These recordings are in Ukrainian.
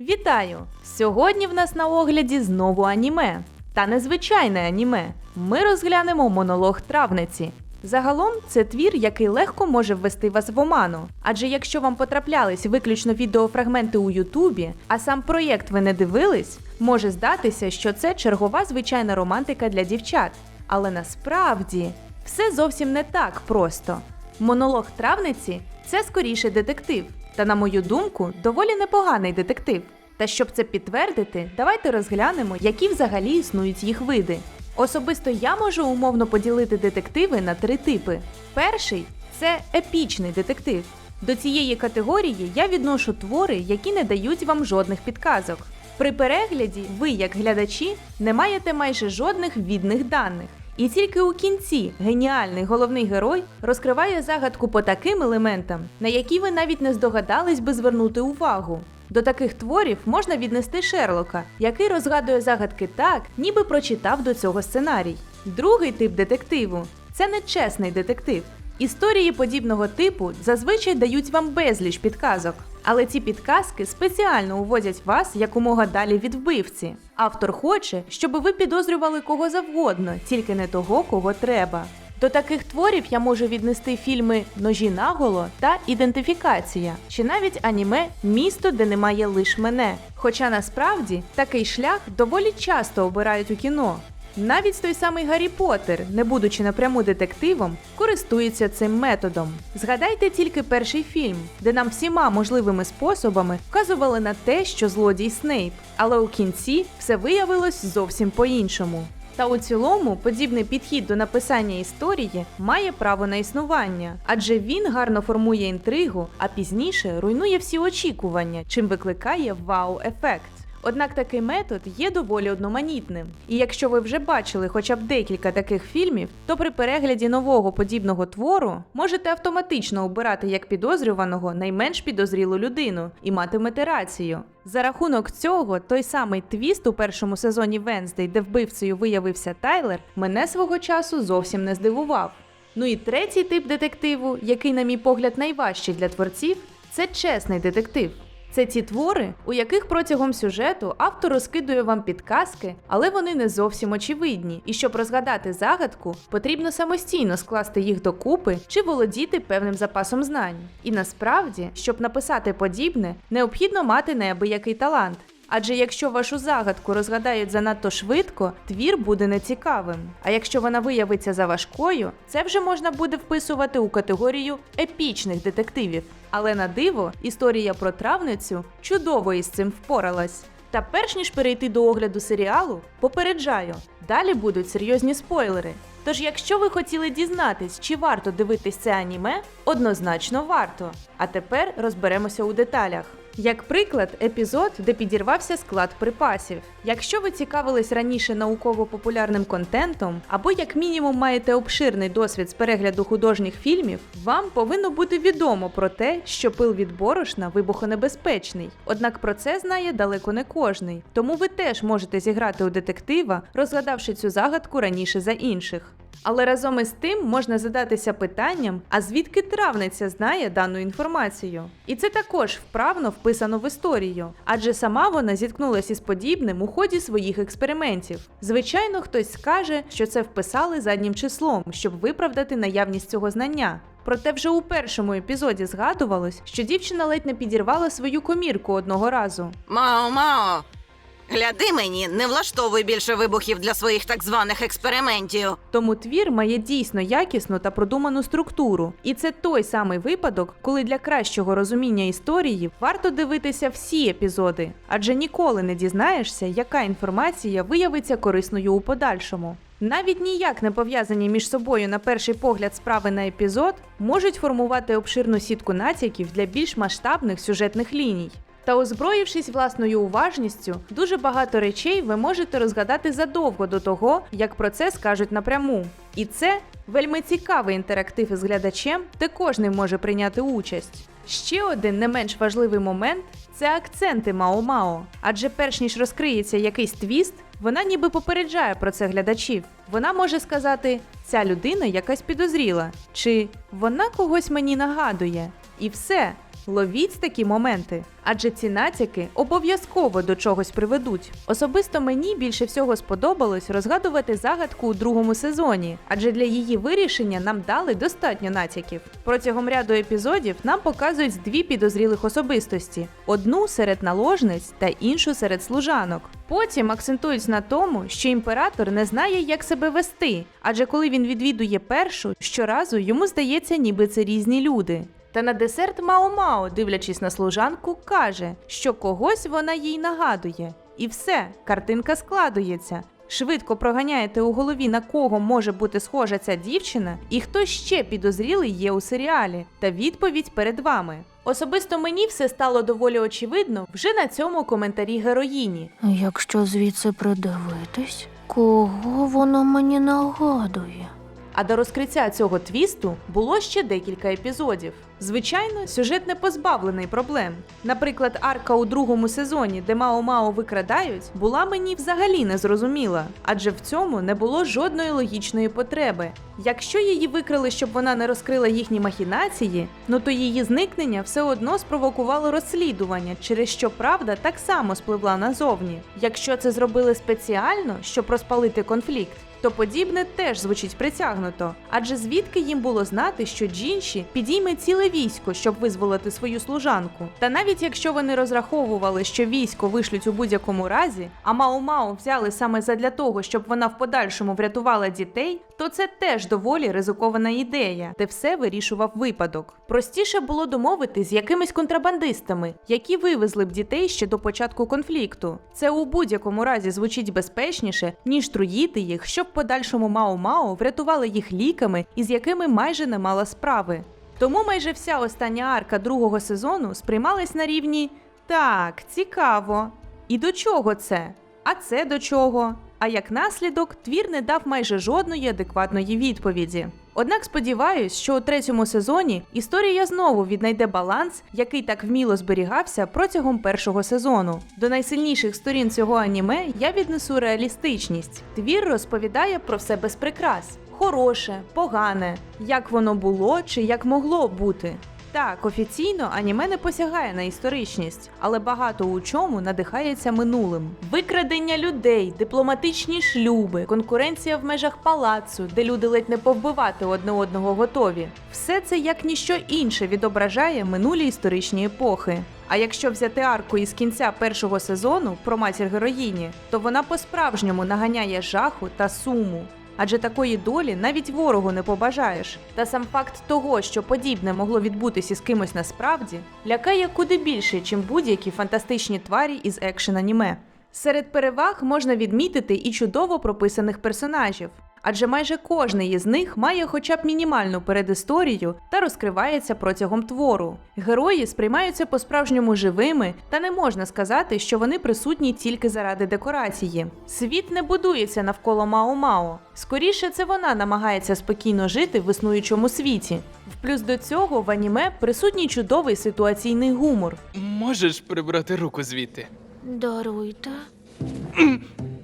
Вітаю! Сьогодні в нас на огляді знову аніме. Та незвичайне аніме. Ми розглянемо монолог травниці. Загалом це твір, який легко може ввести вас в оману. Адже якщо вам потраплялись виключно відеофрагменти у Ютубі, а сам проєкт ви не дивились, може здатися, що це чергова звичайна романтика для дівчат. Але насправді все зовсім не так просто. Монолог травниці це скоріше детектив, та, на мою думку, доволі непоганий детектив. Та щоб це підтвердити, давайте розглянемо, які взагалі існують їх види. Особисто я можу умовно поділити детективи на три типи. Перший це епічний детектив. До цієї категорії я відношу твори, які не дають вам жодних підказок. При перегляді ви, як глядачі, не маєте майже жодних відних даних. І тільки у кінці геніальний головний герой розкриває загадку по таким елементам, на які ви навіть не здогадались би звернути увагу. До таких творів можна віднести Шерлока, який розгадує загадки так, ніби прочитав до цього сценарій. Другий тип детективу це нечесний детектив. Історії подібного типу зазвичай дають вам безліч підказок, але ці підказки спеціально уводять вас якомога далі від вбивці. Автор хоче, щоб ви підозрювали кого завгодно, тільки не того, кого треба. До таких творів я можу віднести фільми Ножі наголо та Ідентифікація, чи навіть аніме Місто, де немає лиш мене. Хоча насправді такий шлях доволі часто обирають у кіно. Навіть той самий Гаррі Поттер, не будучи напряму детективом, користується цим методом. Згадайте тільки перший фільм, де нам всіма можливими способами вказували на те, що злодій Снейп, але у кінці все виявилось зовсім по-іншому. Та у цілому подібний підхід до написання історії має право на існування, адже він гарно формує інтригу, а пізніше руйнує всі очікування, чим викликає вау-ефект. Однак такий метод є доволі одноманітним. І якщо ви вже бачили хоча б декілька таких фільмів, то при перегляді нового подібного твору можете автоматично обирати як підозрюваного найменш підозрілу людину і матимете рацію. За рахунок цього, той самий твіст у першому сезоні Венздей, де вбивцею виявився Тайлер, мене свого часу зовсім не здивував. Ну і третій тип детективу, який, на мій погляд, найважчий для творців, це чесний детектив. Це ті твори, у яких протягом сюжету автор розкидує вам підказки, але вони не зовсім очевидні. І щоб розгадати загадку, потрібно самостійно скласти їх докупи чи володіти певним запасом знань. І насправді, щоб написати подібне, необхідно мати неабиякий талант. Адже якщо вашу загадку розгадають занадто швидко, твір буде нецікавим. А якщо вона виявиться заважкою, це вже можна буде вписувати у категорію епічних детективів. Але на диво, історія про травницю чудово із цим впоралась. Та перш ніж перейти до огляду серіалу, попереджаю, далі будуть серйозні спойлери. Тож, якщо ви хотіли дізнатись, чи варто дивитись це аніме, однозначно варто. А тепер розберемося у деталях. Як приклад, епізод, де підірвався склад припасів. Якщо ви цікавились раніше науково-популярним контентом, або як мінімум маєте обширний досвід з перегляду художніх фільмів, вам повинно бути відомо про те, що пил від борошна вибухонебезпечний. Однак про це знає далеко не кожний. Тому ви теж можете зіграти у детектива, розгадавши цю загадку раніше за інших. Але разом із тим можна задатися питанням, а звідки травниця знає дану інформацію? І це також вправно вписано в історію, адже сама вона зіткнулася із подібним у ході своїх експериментів. Звичайно, хтось скаже, що це вписали заднім числом, щоб виправдати наявність цього знання. Проте вже у першому епізоді згадувалось, що дівчина ледь не підірвала свою комірку одного разу. Мао, Мао. Гляди мені, не влаштовуй більше вибухів для своїх так званих експериментів. Тому твір має дійсно якісну та продуману структуру, і це той самий випадок, коли для кращого розуміння історії варто дивитися всі епізоди, адже ніколи не дізнаєшся, яка інформація виявиться корисною у подальшому. Навіть ніяк не пов'язані між собою на перший погляд справи на епізод можуть формувати обширну сітку натяків для більш масштабних сюжетних ліній. Та озброївшись власною уважністю, дуже багато речей ви можете розгадати задовго до того, як про це скажуть напряму. І це вельми цікавий інтерактив із глядачем, де кожний може прийняти участь. Ще один не менш важливий момент це акценти Мао-Мао. Адже перш ніж розкриється якийсь твіст, вона ніби попереджає про це глядачів. Вона може сказати: ця людина якась підозріла, чи вона когось мені нагадує. І все. Ловіть такі моменти, адже ці натяки обов'язково до чогось приведуть. Особисто мені більше всього сподобалось розгадувати загадку у другому сезоні, адже для її вирішення нам дали достатньо натяків. Протягом ряду епізодів нам показують дві підозрілих особистості: одну серед наложниць та іншу серед служанок. Потім акцентують на тому, що імператор не знає, як себе вести, адже коли він відвідує першу, щоразу йому здається, ніби це різні люди. Та на десерт Мао-Мао, дивлячись на служанку, каже, що когось вона їй нагадує. І все, картинка складується. Швидко проганяєте у голові, на кого може бути схожа ця дівчина, і хто ще підозрілий є у серіалі. Та відповідь перед вами. Особисто мені все стало доволі очевидно вже на цьому коментарі героїні. Якщо звідси придивитись, кого воно мені нагадує? А до розкриття цього твісту було ще декілька епізодів. Звичайно, сюжет не позбавлений проблем. Наприклад, арка у другому сезоні, де Мао Мао викрадають, була мені взагалі не зрозуміла, адже в цьому не було жодної логічної потреби. Якщо її викрили, щоб вона не розкрила їхні махінації, ну то її зникнення все одно спровокувало розслідування, через що правда так само спливла назовні. Якщо це зробили спеціально, щоб розпалити конфлікт, то подібне теж звучить притягнуто. Адже звідки їм було знати, що Джінші підійме ціле військо, щоб визволити свою служанку. Та навіть якщо вони розраховували, що військо вишлють у будь-якому разі, а Мао-Мао взяли саме задля того, щоб вона в подальшому врятувала дітей, то це теж доволі ризикована ідея, де все вирішував випадок. Простіше було домовити з якимись контрабандистами, які вивезли б дітей ще до початку конфлікту. Це у будь-якому разі звучить безпечніше, ніж труїти їх, щоб в подальшому Мао-Мао врятували їх ліками, із якими майже не мала справи. Тому майже вся остання арка другого сезону сприймалась на рівні так, цікаво. І до чого це? А це до чого? А як наслідок, твір не дав майже жодної адекватної відповіді. Однак сподіваюсь, що у третьому сезоні історія знову віднайде баланс, який так вміло зберігався протягом першого сезону. До найсильніших сторін цього аніме я віднесу реалістичність. Твір розповідає про все без прикрас: хороше, погане, як воно було чи як могло бути. Так, офіційно аніме не посягає на історичність, але багато у чому надихається минулим. Викрадення людей, дипломатичні шлюби, конкуренція в межах палацу, де люди ледь не повбивати одне одного готові. Все це як ніщо інше відображає минулі історичні епохи. А якщо взяти арку із кінця першого сезону про матір героїні, то вона по-справжньому наганяє жаху та суму. Адже такої долі навіть ворогу не побажаєш. Та сам факт того, що подібне могло відбутися з кимось насправді, лякає куди більше, чим будь-які фантастичні тварі із екшен аніме. Серед переваг можна відмітити і чудово прописаних персонажів, адже майже кожний із них має хоча б мінімальну передісторію та розкривається протягом твору. Герої сприймаються по-справжньому живими, та не можна сказати, що вони присутні тільки заради декорації. Світ не будується навколо Мао-Мао. Скоріше, це вона намагається спокійно жити в існуючому світі. В плюс до цього в аніме присутній чудовий ситуаційний гумор. Можеш прибрати руку звідти? Даруйте.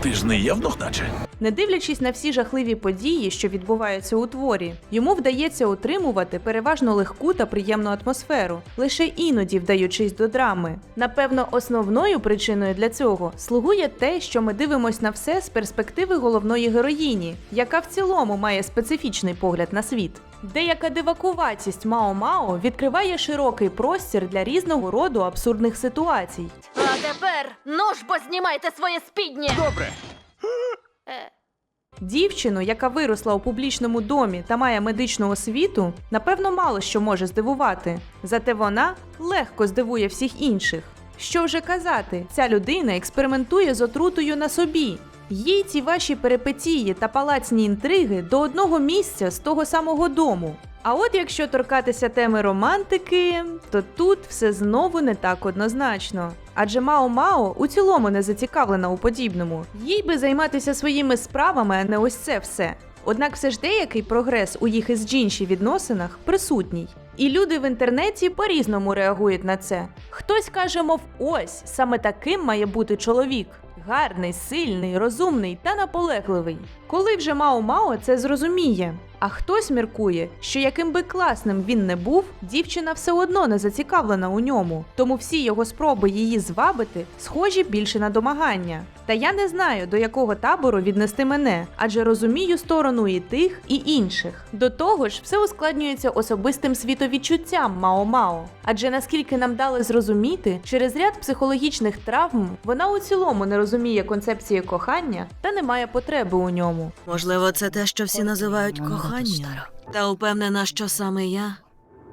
Ти ж не євнух, наче? Не дивлячись на всі жахливі події, що відбуваються у творі, йому вдається утримувати переважно легку та приємну атмосферу, лише іноді вдаючись до драми. Напевно, основною причиною для цього слугує те, що ми дивимося на все з перспективи головної героїні, яка в цілому має специфічний погляд на світ. Деяка дивакуватість Мао-Мао відкриває широкий простір для різного роду абсурдних ситуацій. А тепер ну ж бо знімайте своє спіднє. Добре. Дівчину, яка виросла у публічному домі та має медичну освіту, напевно, мало що може здивувати. Зате вона легко здивує всіх інших. Що вже казати, ця людина експериментує з отрутою на собі. Їй ці ваші перипетії та палацні інтриги до одного місця з того самого дому. А от якщо торкатися теми романтики, то тут все знову не так однозначно. Адже Мао Мао у цілому не зацікавлена у подібному. Їй би займатися своїми справами, а не ось це все. Однак все ж деякий прогрес у їх із Джінші відносинах присутній. І люди в інтернеті по-різному реагують на це. Хтось каже, мов ось саме таким має бути чоловік. Гарний, сильний, розумний та наполегливий. Коли вже Мао Мао це зрозуміє. А хтось міркує, що яким би класним він не був, дівчина все одно не зацікавлена у ньому, тому всі його спроби її звабити схожі більше на домагання. Та я не знаю, до якого табору віднести мене, адже розумію сторону і тих, і інших. До того ж, все ускладнюється особистим світовідчуттям Мао-Мао. Адже наскільки нам дали зрозуміти, через ряд психологічних травм вона у цілому не розуміє концепції кохання та не має потреби у ньому. Можливо, це те, що всі називають коханням. Та упевнена, що саме я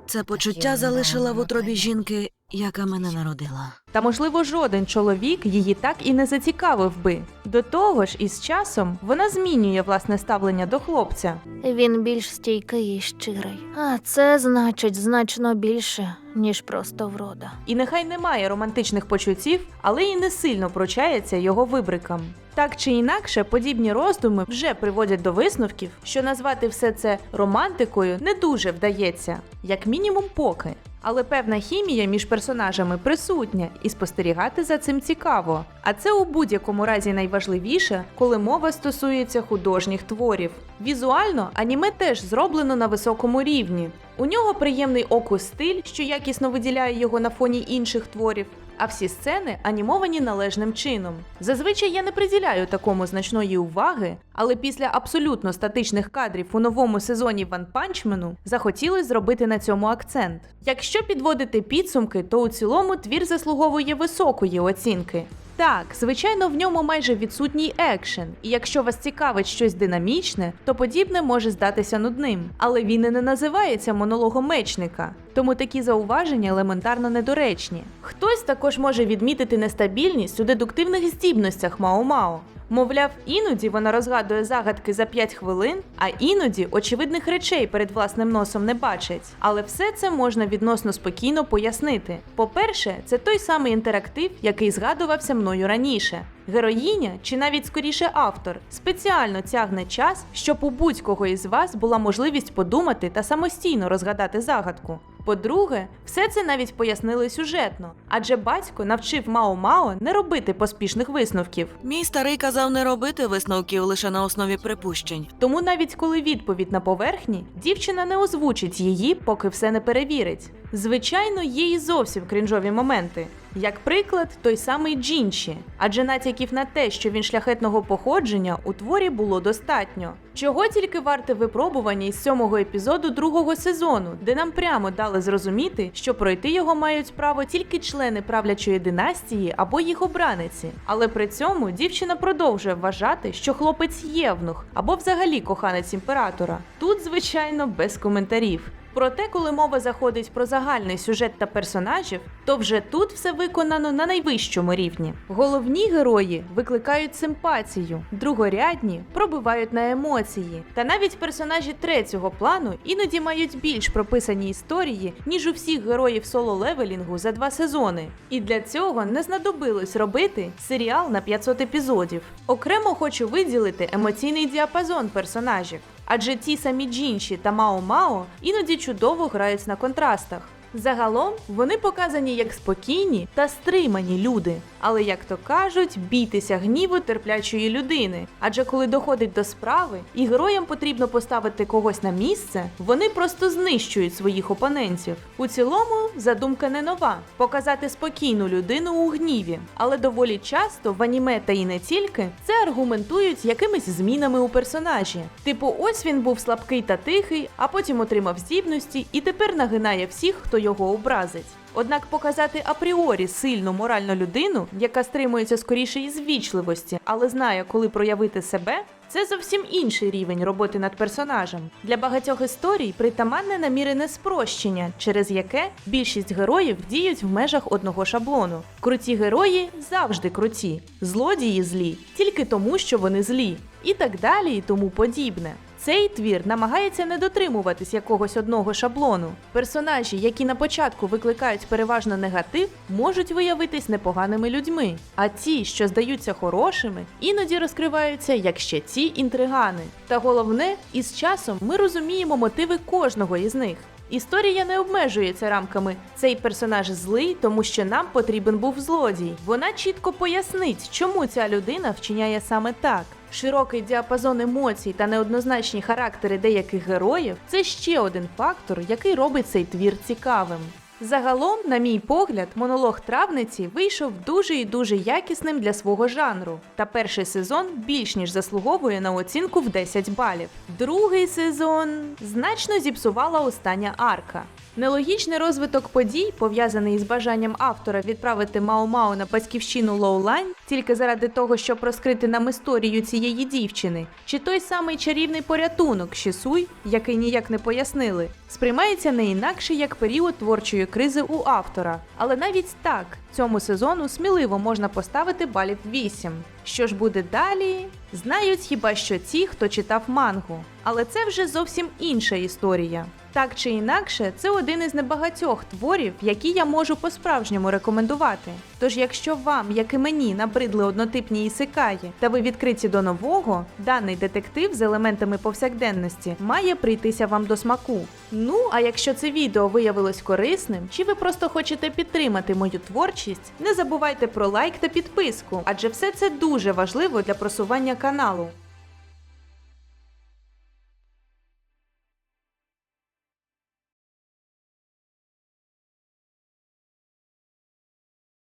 це почуття залишила в утробі жінки, яка мене народила. Та можливо жоден чоловік її так і не зацікавив би. До того ж, із часом вона змінює власне ставлення до хлопця. Він більш стійкий і щирий. А це значить значно більше, ніж просто врода. І нехай немає романтичних почуттів, але і не сильно прочається його вибрикам. Так чи інакше, подібні роздуми вже приводять до висновків, що назвати все це романтикою не дуже вдається, як мінімум поки. Але певна хімія між персонажами присутня, і спостерігати за цим цікаво. А це у будь-якому разі найважливіше, коли мова стосується художніх творів. Візуально аніме теж зроблено на високому рівні. У нього приємний оку стиль, що якісно виділяє його на фоні інших творів. А всі сцени анімовані належним чином. Зазвичай я не приділяю такому значної уваги, але після абсолютно статичних кадрів у новому сезоні Ван Панчмену захотілося зробити на цьому акцент. Якщо підводити підсумки, то у цілому твір заслуговує високої оцінки. Так, звичайно, в ньому майже відсутній екшен, і якщо вас цікавить щось динамічне, то подібне може здатися нудним. Але він і не називається монологом мечника, тому такі зауваження елементарно недоречні. Хтось також може відмітити нестабільність у дедуктивних здібностях Мао-Мао. Мовляв, іноді вона розгадує загадки за 5 хвилин, а іноді очевидних речей перед власним носом не бачить. Але все це можна відносно спокійно пояснити. По-перше, це той самий інтерактив, який згадувався мною раніше. Героїня, чи навіть скоріше автор, спеціально тягне час, щоб у будь-кого із вас була можливість подумати та самостійно розгадати загадку. По-друге, все це навіть пояснили сюжетно, адже батько навчив Мао Мао не робити поспішних висновків. Мій старий казав не робити висновків лише на основі припущень. Тому навіть коли відповідь на поверхні, дівчина не озвучить її, поки все не перевірить. Звичайно, є і зовсім крінжові моменти. Як приклад, той самий Джінші, адже натяків на те, що він шляхетного походження у творі було достатньо. Чого тільки варте випробування із сьомого епізоду другого сезону, де нам прямо дали зрозуміти, що пройти його мають право тільки члени правлячої династії або їх обраниці. Але при цьому дівчина продовжує вважати, що хлопець євнух або взагалі коханець імператора. Тут, звичайно, без коментарів. Проте, коли мова заходить про загальний сюжет та персонажів, то вже тут все виконано на найвищому рівні. Головні герої викликають симпатію, другорядні пробивають на емоції. Та навіть персонажі третього плану іноді мають більш прописані історії, ніж у всіх героїв соло левелінгу за два сезони. І для цього не знадобилось робити серіал на 500 епізодів. Окремо хочу виділити емоційний діапазон персонажів. Адже ті самі Джінші та Мао Мао іноді чудово грають на контрастах. Загалом вони показані як спокійні та стримані люди, але як то кажуть, бійтеся гніву терплячої людини. Адже коли доходить до справи і героям потрібно поставити когось на місце, вони просто знищують своїх опонентів. У цілому задумка не нова показати спокійну людину у гніві, але доволі часто в аніме та і не тільки це аргументують якимись змінами у персонажі. Типу, ось він був слабкий та тихий, а потім отримав здібності і тепер нагинає всіх, хто його образить. Однак показати апріорі сильну моральну людину, яка стримується скоріше із вічливості, але знає, коли проявити себе, це зовсім інший рівень роботи над персонажем. Для багатьох історій притаманне намірене спрощення, через яке більшість героїв діють в межах одного шаблону. Круті герої завжди круті, злодії злі тільки тому, що вони злі, і так далі, і тому подібне. Цей твір намагається не дотримуватись якогось одного шаблону. Персонажі, які на початку викликають переважно негатив, можуть виявитись непоганими людьми, а ті, що здаються хорошими, іноді розкриваються як ще ті інтригани. Та головне, із часом ми розуміємо мотиви кожного із них. Історія не обмежується рамками цей персонаж злий, тому що нам потрібен був злодій. Вона чітко пояснить, чому ця людина вчиняє саме так. Широкий діапазон емоцій та неоднозначні характери деяких героїв це ще один фактор, який робить цей твір цікавим. Загалом, на мій погляд, монолог травниці вийшов дуже і дуже якісним для свого жанру. Та перший сезон більш ніж заслуговує на оцінку в 10 балів. Другий сезон значно зіпсувала остання арка. Нелогічний розвиток подій, пов'язаний із бажанням автора відправити Мао-Мао на батьківщину Лоулайн тільки заради того, щоб розкрити нам історію цієї дівчини, чи той самий чарівний порятунок Шісуй, який ніяк не пояснили, сприймається не інакше як період творчої кризи у автора. Але навіть так, цьому сезону сміливо можна поставити балів 8. Що ж буде далі? Знають хіба що ті, хто читав мангу. Але це вже зовсім інша історія. Так чи інакше, це один із небагатьох творів, які я можу по-справжньому рекомендувати. Тож, якщо вам, як і мені, набридли однотипні ісикаї, та ви відкриті до нового, даний детектив з елементами повсякденності має прийтися вам до смаку. Ну, а якщо це відео виявилось корисним, чи ви просто хочете підтримати мою творчість, не забувайте про лайк та підписку, адже все це дуже важливо для просування каналу.